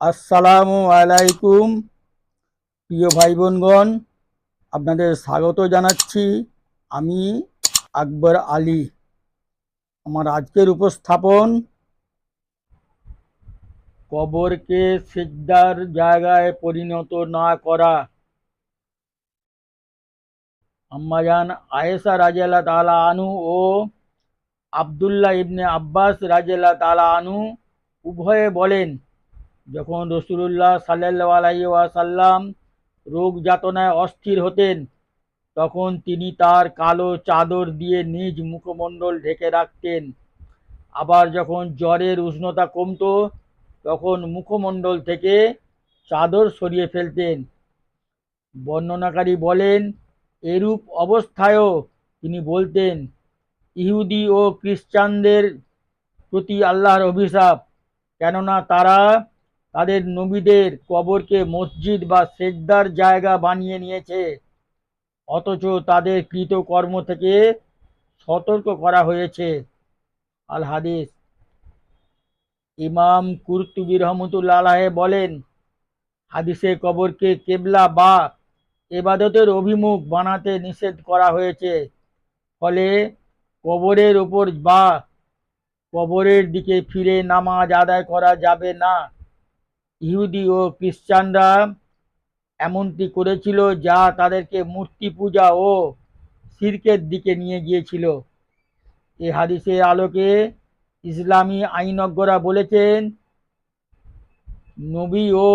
আসসালামু আলাইকুম, প্রিয় ভাই বোনগণ আপনাদের স্বাগত জানাচ্ছি আমি আকবর আলী, আমার আজকের উপস্থাপন কবরকে সিজদার জায়গায় পরিণত না করা। আম্মাজান আয়েশা রাজেলা তালা আনু ও আব্দুল্লাহ ইবনে আব্বাস রাজেলা তালা আনু উভয়ে বলেন যখন রসুলুল্লাহ সাল্লাহ আলাই ওয়াসাল্লাম রোগ যাতনায় অস্থির হতেন, তখন তিনি তার কালো চাদর দিয়ে নিজ মুখমণ্ডল ঢেকে রাখতেন। আবার যখন জ্বরের উষ্ণতা কমতো, তখন মুখমণ্ডল থেকে চাদর সরিয়ে ফেলতেন। বর্ণনাকারী বলেন, এরূপ অবস্থায়ও তিনি বলতেন, ইহুদি ও খ্রিস্টানদের প্রতি আল্লাহর অভিশাপ, কেননা তারা তাদের নবীদের কবরকে মসজিদ বা সেজদার জায়গা বানিয়ে নিয়েছে। অথচ তাদের কৃতকর্ম থেকে সতর্ক করা হয়েছে। আল হাদিস। ইমাম কুরতুবি রহমতুল্লাহ বলেন, হাদিসে কবরকে কেবলা বা এবাদতের অভিমুখ বানাতে নিষেধ করা হয়েছে। ফলে কবরের ওপর বা কবরের দিকে ফিরে নামাজ আদায় করা যাবে না। ইহুদি ও খ্রিস্টানরা এমনটি করেছিল যা তাদেরকে মূর্তি পূজা ও শির্কের দিকে নিয়ে গিয়েছিল। এ হাদিসের আলোকে ইসলামী আইনজ্ঞরা বলেছেন, নবী ও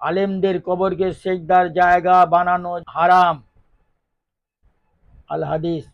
আলেমদের কবরকে সেজদার জায়গা বানানো হারাম। আল হাদিস।